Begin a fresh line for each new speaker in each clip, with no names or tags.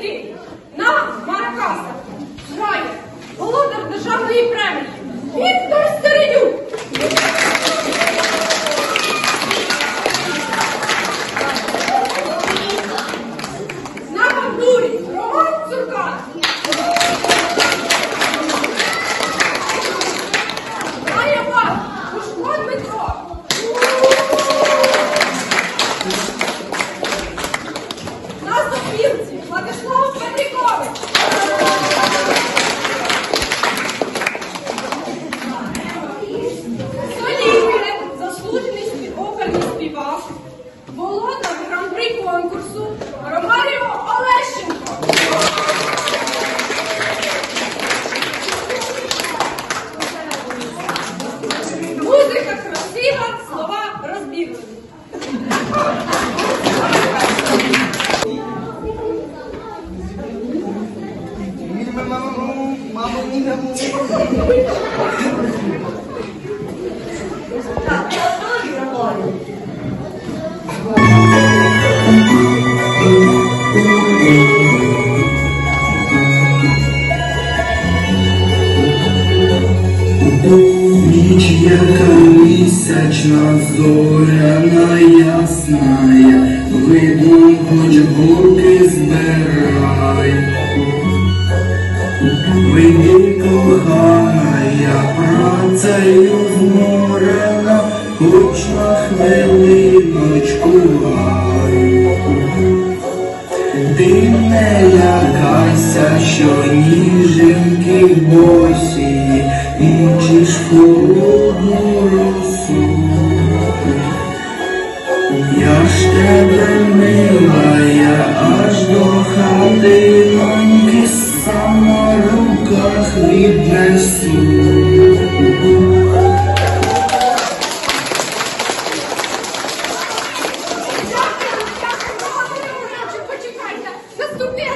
прийти. На Маракаса грає володар державної премії
зоряна ясная, видно, хоч бурки збирай. Вийди, коханая, працею зморена, хоч на хвилиночку гай. Ти не лякайся, що ніженьки босі, мучиш холодну росу. Милая, аж до хатиноньки сам на руках віднесу.
Почекайте, наступний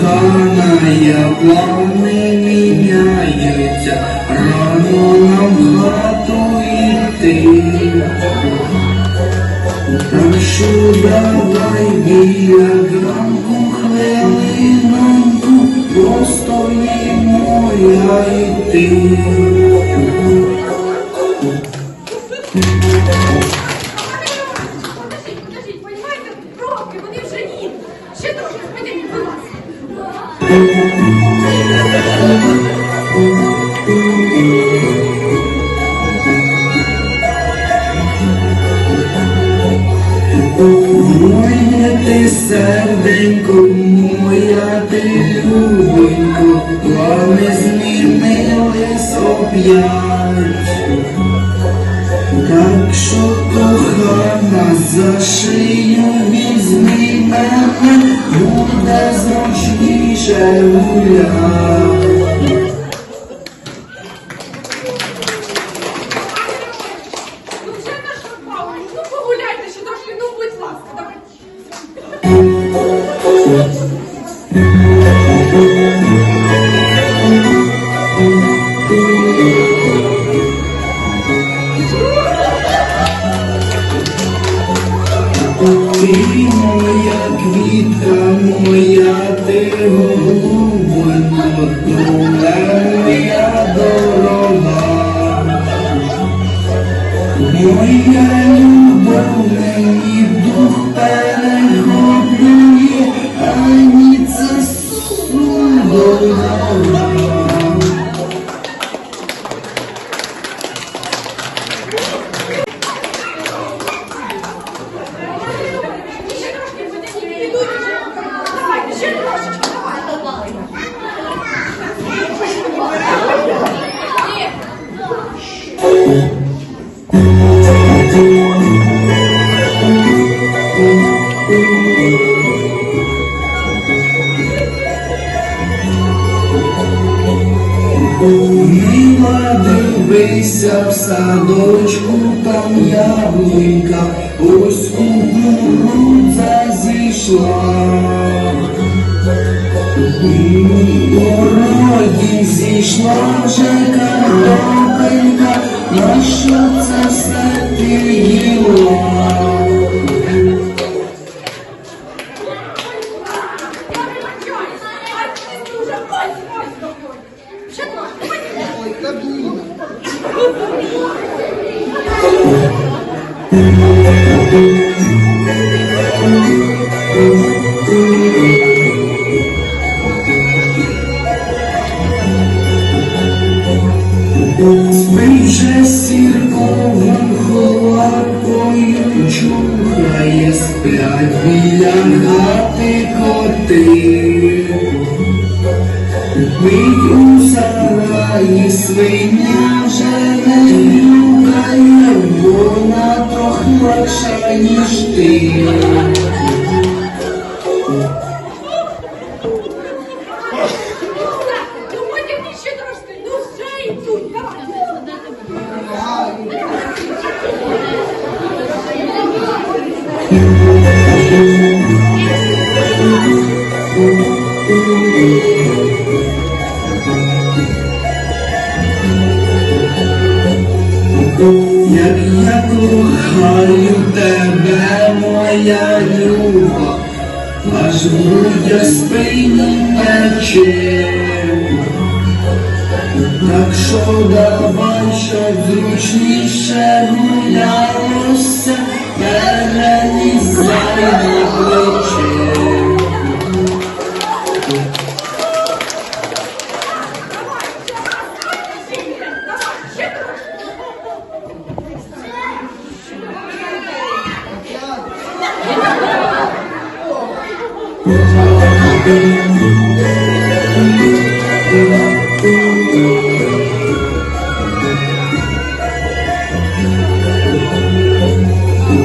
коханая, плани міняються, рано нам хату йти. Прошу давай біля гранку хвилинку, просто не моя йти. Ти серденько, моя ти любонько, плани змінились оп'ять. Так що кохана за шию візьми мене, буде зручніше гуляти. Ти моя квітка, моя ти голубонько, моя дорога. Моя любов мені дивися в садочку, там яблунька, ось кукурудза зійшла. Городі зійшла вже картопелька, на що це все ти їла? Спить вже сірковим холапою чухає, сплять біля хати коти. Пить у сараї свиня не гукає, вона трохи легша, ніж ти. Як я кохаю тебе, моя люба, аж грудя спині тече. Так що давай, щоб зручніше гулялося, перелізь на.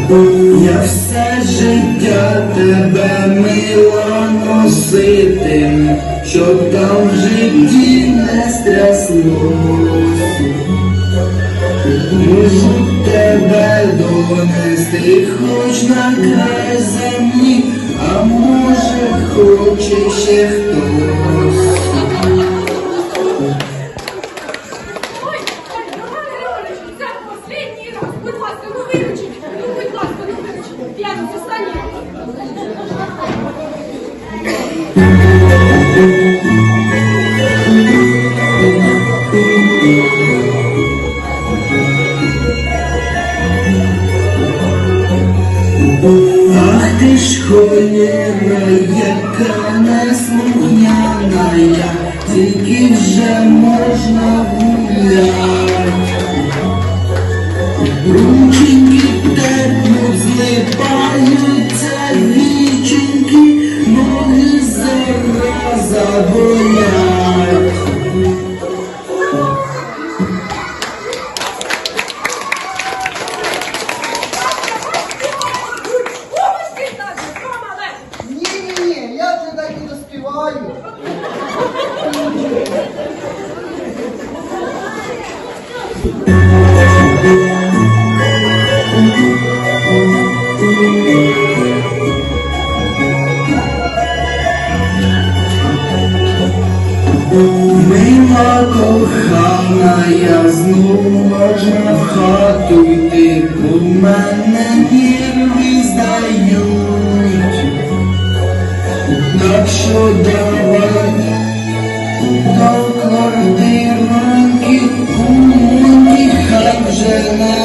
Я все життя тебе мила носитим, щоб там в житті не стряслось. Можу тебе донести хоч на край землі, а може хоче ще хтось. Холєра, яка неслухняна нерви здають. Так що давай до квартиранки, кумки хай.